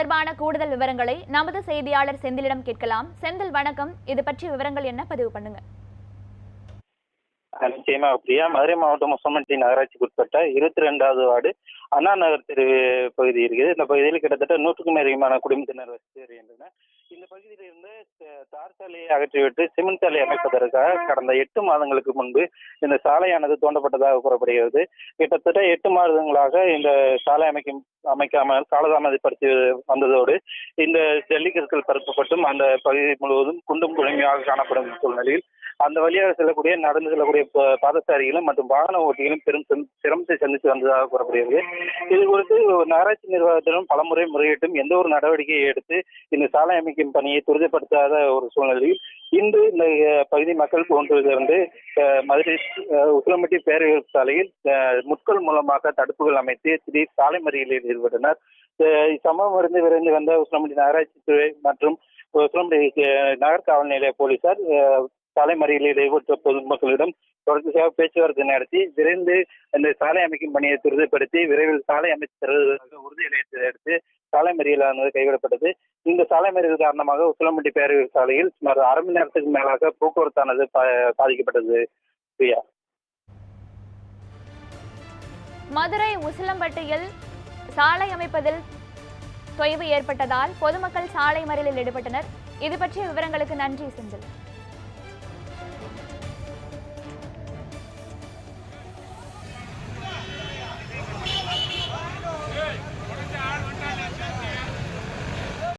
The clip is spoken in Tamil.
தொடர்பான கூடுதல் விவரங்களை நமது செய்தியாளர் செந்திலிடம் கேட்கலாம். செந்தில் வணக்கம். இது பற்றிய விவரங்கள் என்ன? பதிவு பண்ணுங்க. நிச்சயமா பிரியா. மதுரை மாவட்டம் முசமட்டி நகராட்சிக்கு உட்பட்ட இருபத்தி ரெண்டாவது வார்டு அண்ணா நகர் தெரு பகுதி இருக்குது. இந்த பகுதியில் கிட்டத்தட்ட நூற்றுக்கும் அதிகமான குடும்பத்தினர் வசித்து வருகின்றனர். இந்த பகுதியில் இருந்து தார் சாலையை அகற்றிவிட்டு சிமெண்ட் சாலை அமைப்பதற்காக கடந்த எட்டு மாதங்களுக்கு முன்பு இந்த சாலையானது தோண்டப்பட்டதாக கூறப்படுகிறது. கிட்டத்தட்ட எட்டு மாதங்களாக இந்த சாலை அமைக்கும் அமைக்காமல் காலதாமதப்படுத்தி வந்ததோடு இந்த ஜல்லிக்கற்கள் பரப்பப்பட்டும் அந்த பகுதி முழுவதும் குண்டும் குழமையாக காணப்படும் சூழ்நிலையில் அந்த வழியாக செல்லக்கூடிய நடந்து செல்லக்கூடிய பாதசாரிகளும் மற்றும் வாகன ஓட்டிகளும் பெரும் சிரமத்தை சந்தித்து வந்ததாக கூறப்படுகிறது. இது குறித்து நகராட்சி நிர்வாகத்திடம் பலமுறை முறையிட்டும் எந்த ஒரு நடவடிக்கையை எடுத்து இந்த சாலை அமைக்க அமைக்கும் பணியை துரிதப்படுத்தாத ஒரு சூழ்நிலையில் இன்று இந்த பகுதி மக்கள் ஒன்றிலிருந்து மதுரை உசிலம்பட்டி பேரூர் சாலையில் முட்கள் மூலமாக தடுப்புகள் அமைத்து திடீர் சாலை மறியலில் ஈடுபட்டனர். சம்பவம் இருந்து விரைந்து வந்த உசிலம்பட்டி நகராட்சி துறை மற்றும் உசிலம்பட்டி நகர் காவல் நிலைய போலீசார் சாலை மறியலில் ஈடுபட்ட பொதுமக்களிடம் தொடர்ச்சியாக பேச்சுவார்த்தை நடத்தி விரைந்து அந்த சாலை அமைக்கும் பணியை துரிதப்படுத்தி விரைவில் சாலை அமைத்து தருவதற்காக உறுதியளித்ததை அடுத்து சாலை மறியலானது கைவிடப்பட்டது. இந்த சாலை மறியல் காரணமாக உசிலம்பட்டி பேரூர் சாலையில் சுமார் அரை மணி நேரத்துக்கு மேலாக போக்குவரத்தானது பா- பாதிக்கப்பட்டது பிரியா. மதுரை உசிலம்பட்டியில் சாலை அமைப்பதில் தொய்வு ஏற்பட்டதால் பொதுமக்கள் சாலை மறியலில் ஈடுபட்டனர். இது பற்றிய விவரங்களுக்கு நன்றி செந்தில்.